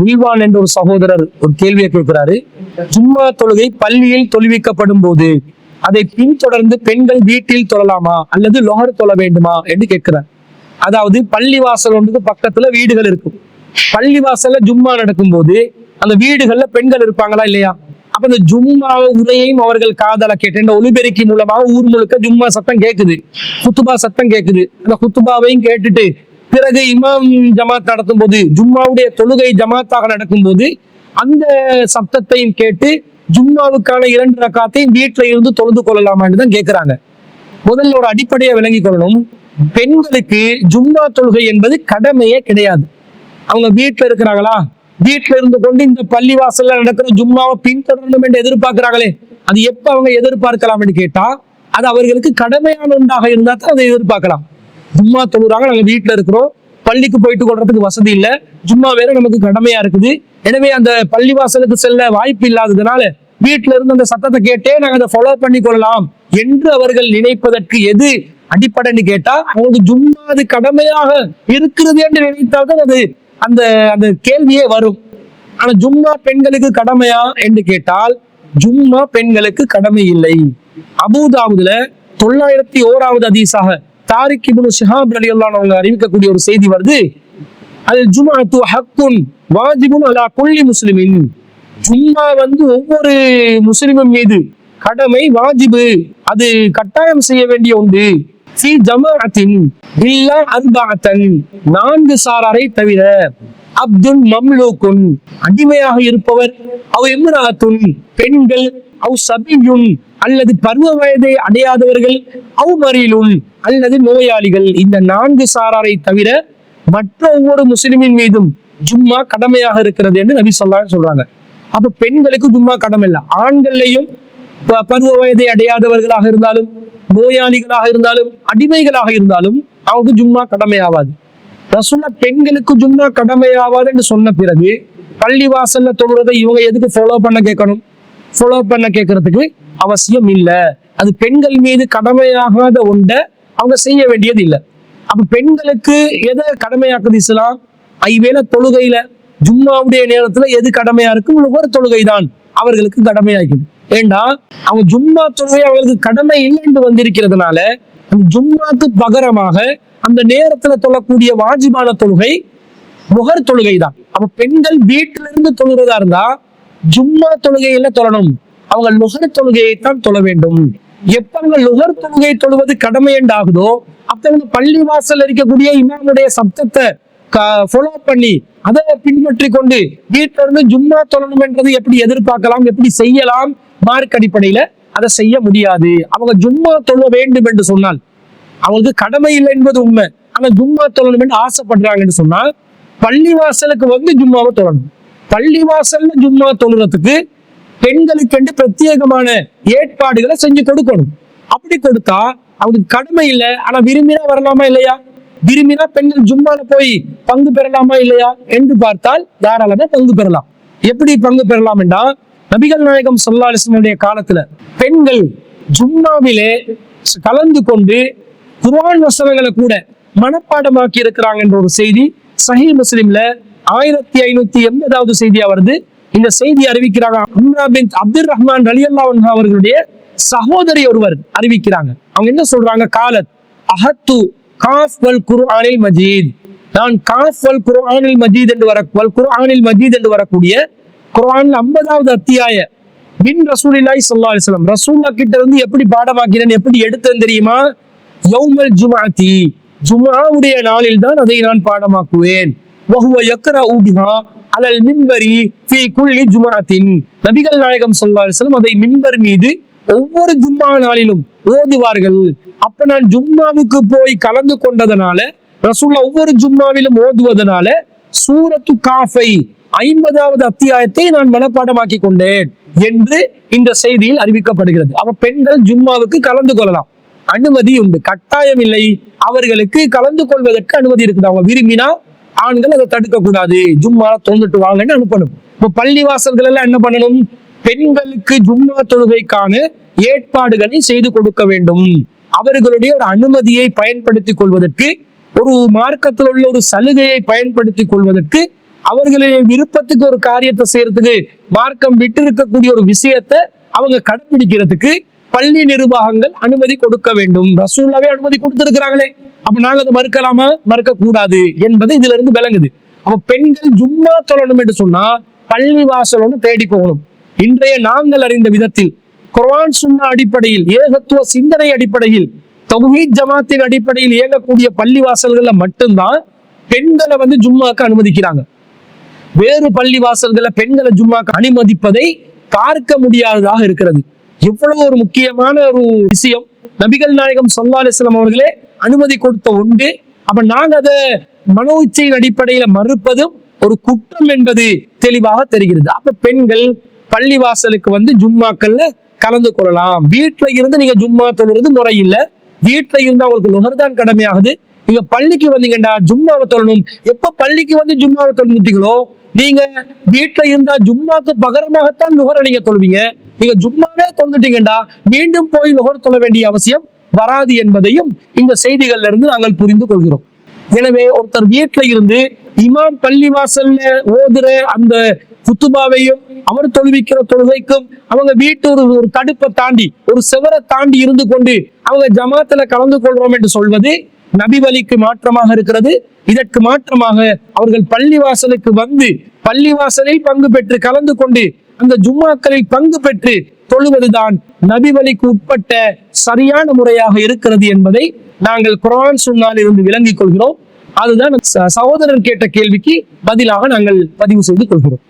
வில்வான் என்ற ஒரு சகோதரர் ஒரு கேள்வியை கேட்கிறாரு. ஜும்மா தொழுகை பள்ளியில் தொழுவிக்கப்படும் போது அதை பின்தொடர்ந்து பெண்கள் வீட்டில் தொழலாமா அல்லது லொஹர் தொழ வேண்டுமா என்று கேட்கிறார். அதாவது பள்ளிவாசல் ஒன்றுக்கு பக்கத்துல வீடுகள் இருக்கும். பள்ளிவாசல்ல ஜும்மா நடக்கும் போது அந்த வீடுகள்ல பெண்கள் இருப்பாங்களா இல்லையா? அப்ப இந்த ஜும்மா உரையையும் அவர்கள் காதல கேட்டேன் இந்த ஒலிபெருக்கி மூலமாக ஊர் முழுக்க ஜும்மா சத்தம் கேட்குது குத்துபா சத்தம் கேட்குது அந்த குத்துபாவையும் கேட்டுட்டு பிறகு இமாம் ஜமாத் நடத்தும் போது ஜும்மாவுடைய தொழுகை ஜமாத்தாக நடக்கும் போது அந்த சப்தத்தையும் கேட்டு ஜும்மாவுக்கான இரண்டு ரக்காத்தையும் வீட்டில இருந்து தொழுது கொள்ளலாமான்னு தான் கேட்கிறாங்க முதல்ல ஒரு அடிப்படையை விளங்கிக் கொள்ளணும். பெண்களுக்கு ஜும்மா தொழுகை என்பது கடமையே கிடையாது. அவங்க வீட்டுல இருக்கிறாங்களா? வீட்டுல இருந்து கொண்டு இந்த பள்ளி வாசல்ல நடக்கிற ஜும்மாவை பின்தொடரணும் என்று எதிர்பார்க்கிறாங்களே அது எப்ப அவங்க எதிர்பார்க்கலாம் என்று கேட்டா அது அவர்களுக்கு கடமையான ஒன்றாக இருந்தா தான் அதை எதிர்பார்க்கலாம். ஜும்மா தொழுறாங்க. நாங்க வீட்டுல இருக்கிறோம். பள்ளிக்கு போயிட்டு கொள்றதுக்கு வசதி இல்ல. ஜும்மா வேற நமக்கு கடமையா இருக்குது. எனவே அந்த பள்ளி வாசலுக்கு செல்ல வாய்ப்பு இல்லாததுனால வீட்டுல இருந்து அந்த சத்தத்தை கேட்டே நாங்க அதை ஃபாலோ பண்ணி கொள்ளலாம் என்று அவர்கள் நினைப்பதற்கு எது அடிப்படைன்னு கேட்டா அவங்களுக்கு ஜும்மா அது கடமையாக இருக்கிறது என்று நினைத்தால்தான் அது அந்த அந்த கேள்வியே வரும். ஆனா ஜும்மா பெண்களுக்கு கடமையா என்று கேட்டால் ஜும்மா பெண்களுக்கு கடமை இல்லை. அபூதாவுதுல தொள்ளாயிரத்தி ஓராவது அதிசாக தாரிக் இப்னு ஷஹாப் ரலியல்லாஹு அவங்க அறிவிக்கக்கூடிய ஒரு செய்தி வருது. அல் ஜும்அத்து ஹக்குன் வாஜிபுன் அலா குல்லி முஸ்லிமின். ஜும்மா வந்து ஒவ்வொரு முஸ்லிமும் மீது கடமை வாஜிபு. அது கட்டாயம் செய்ய வேண்டிய ஒன்று சி ஜமாஅத்தின் இல்லா அன்பாத்தன் நான்கு சாராரை தவிர அப்துல் மம்லூக்குன். அடிமையாக இருப்பவர் அவ் இம்ராத்துன். பெண்கள் அவ் சபியுன் அல்லது பருவ வயதை அடையாதவர்கள் அவ் மறியலுன் அல்லது நோயாளிகள் இந்த நான்கு சாராரை தவிர மற்ற ஒவ்வொரு முஸ்லிமின் மீதும் ஜும்மா கடமையாக இருக்கிறது என்று நபி சொல்லான்னு சொல்றாங்க. அப்ப பெண்களுக்கு ஜும்மா கடமை இல்லை ஆண்கள்லையும் ப- பருவ வயதை அடையாதவர்களாக இருந்தாலும் நோயாளிகளாக இருந்தாலும் அடிமைகளாக இருந்தாலும் அவங்க ஜும்மா கடமையாவாது. நான் சொன்ன பெண்களுக்கு ஜும்மா கடமையாவாது என்று சொன்ன பிறகு பள்ளி வாசல்ல தொழுறதை இவங்க எதுக்கு ஃபாலோ பண்ண கேட்கணும்? ஃபாலோ பண்ண கேட்கறதுக்கு அவசியம் இல்லை. அது பெண்கள் மீது கடமையாகாத ஒன்றை அவங்க செய்ய வேண்டியது இல்லை. அப்ப பெண்களுக்கு எதை கடமையாக்குது இஸ்லாம்? ஐவேளை தொழுகையில ஜும்மாவுடைய நேரத்துல எது கடமையா இருக்கும் ஒவ்வொரு தொழுகை தான் அவர்களுக்கு கடமையாக்குது ஏண்டா? அவங்க ஜும்மா தொழுகை அவர்களுக்கு கடமை இல்லைன்னு வந்திருக்கிறதுனால அந்த ஜும்மாக்கு பகரமாக அந்த நேரத்துல தொழக்கூடிய வாஜிபான தொழுகை முகர் தொழுகை தான் அப்ப பெண்கள் வீட்டில இருந்து தொழுகிறதா இருந்தா ஜும்மா தொழுகையில தொழணும். அவங்க நுகர் தொழுகையை தான் தொழ வேண்டும். எப்ப அவங்க நுகர் தொழுகை தொழுவது கடமை என்றாகுதோ அப்ப அவங்க பள்ளி வாசல் இருக்கக்கூடிய இமாமுடைய சப்தத்தை ஃபாலோ பண்ணி அதை பின்பற்றி கொண்டு வீட்டில இருந்து ஜும்மா தொழணும் என்றது எப்படி எதிர்பார்க்கலாம் எப்படி செய்யலாம் மார்க் அடிப்படையில அதை செய்ய முடியாது. அவங்க ஜும்மா தொழ வேண்டும் என்று சொன்னால் அவங்களுக்கு கடமை இல்லை என்பது உண்மை. ஆனா ஜும்மா தொழணும் என்று ஆசைப்படுறாங்கன்னு சொன்னால் பள்ளி வாசலுக்கு வந்து ஜும்மாவை தொழணும். பள்ளிவாசல்ல ஜும்மா தொழுறதுக்கு பெண்களுக்கென்று பிரத்யேகமான ஏற்பாடுகளை செஞ்சு கொடுக்கணும். அப்படி கொடுத்தா அவங்களுக்கு கடமை இல்லை. ஆனா விரும்பினா வரலாமா இல்லையா? விரும்பினா பெண்கள் ஜும்மால போய் பங்கு பெறலாமா இல்லையா என்று பார்த்தால் தாராளமா பங்கு பெறலாம். எப்படி பங்கு பெறலாம் நபிகள் நாயகம் சொல்லா காலத்துல பெண்கள் ஜும்மாவிலே கலந்து கொண்டு குர்ஆன் வசனங்களை கூட மனப்பாடமாக்கி இருக்கிறாங்க என்ற ஒரு செய்தி சஹீ முஸ்லிம்ல ஆயிரத்தி ஐநூத்தி எண்பதாவது செய்தியா வருது. இந்த செய்தி அறிவிக்கிறாங்க அம்ரா பின் அப்துல் ரஹ்மான் அலி அவர்களுடைய சகோதரி ஒருவர் அறிவிக்கிறாங்க. அவங்க என்ன சொல்றாங்க? காலத் அஹத்து காஃப் வல் குர்ஆனில் மஜீத். நான் காஃப் வல் குர்ஆனில் மஜீத் என்று வர வல் குர்ஆனில் மஜீத் என்று வரக்கூடிய குர்ஆன் ஐம்பதாவது அத்தியாய பின் ரசூல் இல்லாய் அலைஹி ரசூல்லா கிட்ட இருந்து எப்படி பாடமாக்கிறேன் எப்படி எடுத்தேன் தெரியுமா? யௌமல் ஜுமாத்தி ஜுமாவுடைய நாளில் தான் அதை நான் பாடமாக்குவேன். வஹுவ யக்ரஉ பிஹா அலல் மின்பரி ஃபீ குல்லி ஜுமாத்தின் நபிகள் நாயகம் ஸல்லல்லாஹு அலைஹி வஸல்லம் அதை மின்பர் மீது ஒவ்வொரு ஜும்மா நாளிலும் ஓதுவார்கள். அப்ப நான் ஜும்மாவுக்கு போய் கலந்து கொண்டதனால ரசூல்லா ஒவ்வொரு ஜும்மாவிலும் ஓதுவதனால சூரத்து காஃபை ஐம்பதாவது அத்தியாயத்தை நான் மனப்பாடமாக்கி கொண்டேன் என்று இந்த செய்தியில் அறிவிக்கப்படுகிறது. அப்ப பெண்கள் ஜும்மாவுக்கு கலந்து கொள்ளலாம். அனுமதி உண்டு. கட்டாயம் இல்லை. அவர்களுக்கு கலந்து கொள்வதற்கு அனுமதி இருக்குது. அவங்க விரும்பினா ஆண்கள் அதை தடுக்கக்கூடாது. ஜும்மா தொழுதுட்டு வாங்கன்னு அனுப்பணும். இப்ப பள்ளி வாசல்கள் எல்லாம் என்ன பண்ணணும்? பெண்களுக்கு ஜும்மா தொழுகைக்கான ஏற்பாடுகளை செய்து கொடுக்க வேண்டும். அவர்களுடைய ஒரு அனுமதியை பயன்படுத்திக் கொள்வதற்கு ஒரு மார்க்கத்தில் உள்ள ஒரு சலுகையை பயன்படுத்திக் கொள்வதற்கு அவர்களுடைய விருப்பத்துக்கு ஒரு காரியத்தை செய்யறதுக்கு மார்க்கம் விட்டு இருக்கக்கூடிய ஒரு விஷயத்தை அவங்க கடைபிடிக்கிறதுக்கு பள்ளி நிர்வாகங்கள் அனுமதி கொடுக்க வேண்டும். ரசூல்லாவே அனுமதி கொடுத்திருக்கிறாங்களே. அப்ப நாங்க அதை மறுக்கலாமா? மறுக்க கூடாது என்பது இதுல இருந்து விளங்குது. அப்ப பெண்கள் ஜும்மா தொழணும் என்று சொன்னா பள்ளி வாசல் ஒன்று தேடி போகணும். இன்றைய நாங்கள் அறிந்த விதத்தில் குர்ஆன் சுன்னா அடிப்படையில் ஏகத்துவ சிந்தனை அடிப்படையில் தௌஹீத் ஜமாத்தின் அடிப்படையில் இயங்கக்கூடிய பள்ளி வாசல்கள்ல மட்டும்தான் பெண்களை வந்து ஜும்மாக்கு அனுமதிக்கிறாங்க. வேறு பள்ளி வாசல்களை பெண்களை ஜும்மாக்கு அனுமதிப்பதை பார்க்க முடியாததாக இருக்கிறது. எவ்வளவு ஒரு முக்கியமான ஒரு விஷயம். நபிகள் நாயகம் ஸல்லல்லாஹு அலைஹி அவர்களே அனுமதி கொடுத்த உண்டு அப்ப நாங்க அதை மனோ இச்சையின் அடிப்படையில மறுப்பதும் ஒரு குற்றம் என்பது தெளிவாக தெரிகிறது. அப்ப பெண்கள் பள்ளி வாசலுக்கு வந்து ஜும்மாக்கள்ல கலந்து கொள்ளலாம். வீட்டுல இருந்து நீங்க ஜும்மா தொழுறது முறை இல்ல வீட்டுல இருந்து அவங்களுக்கு நுகர்தான் கடமையாகுது. நீங்க பள்ளிக்கு வந்தீங்கடா ஜும்மாவை தொழணும். எப்ப பள்ளிக்கு வந்து ஜும்மாவை தொழுந்தீங்களோ நீங்க வீட்டுல இருந்தா ஜும்மாக்கு பகரமாகத்தான் நுகர நீங்க தொழுவீங்க. நீங்க ஜும்மாவே தொழுந்துட்டீங்கடா மீண்டும் போய் நுகர் தொழ வேண்டிய அவசியம் வராது என்பதையும் இந்த செய்திகள்ல இருந்து நாங்கள் புரிந்து கொள்கிறோம். எனவே ஒருத்தர் வீட்டுல இருந்து இமாம் பள்ளி வாசல்ல ஓதுற அந்த குத்துபாவையும் அவர் தொழுவிக்கிற தொழுகைக்கும் அவங்க வீட்டு ஒரு ஒரு தடுப்பை தாண்டி ஒரு செவரை தாண்டி இருந்து கொண்டு அவங்க ஜமாத்துல கலந்து கொள்றோம் என்று சொல்வது நபி வழிக்கு மாற்றமாக இருக்கிறது. இதற்கு மாற்றமாக அவர்கள் பள்ளி வாசலுக்கு வந்து பள்ளி வாசலில் பங்கு பெற்று கலந்து கொண்டு அந்த ஜும்மாக்களில் பங்கு பெற்று தொழுவதுதான் நபி வழிக்கு உட்பட்ட சரியான முறையாக இருக்கிறது என்பதை நாங்கள் குரான் சுன்னால் இருந்து விளங்கிக் கொள்கிறோம். அதுதான் சகோதரர் கேட்ட கேள்விக்கு பதிலாக நாங்கள் பதிவு செய்து கொள்கிறோம்.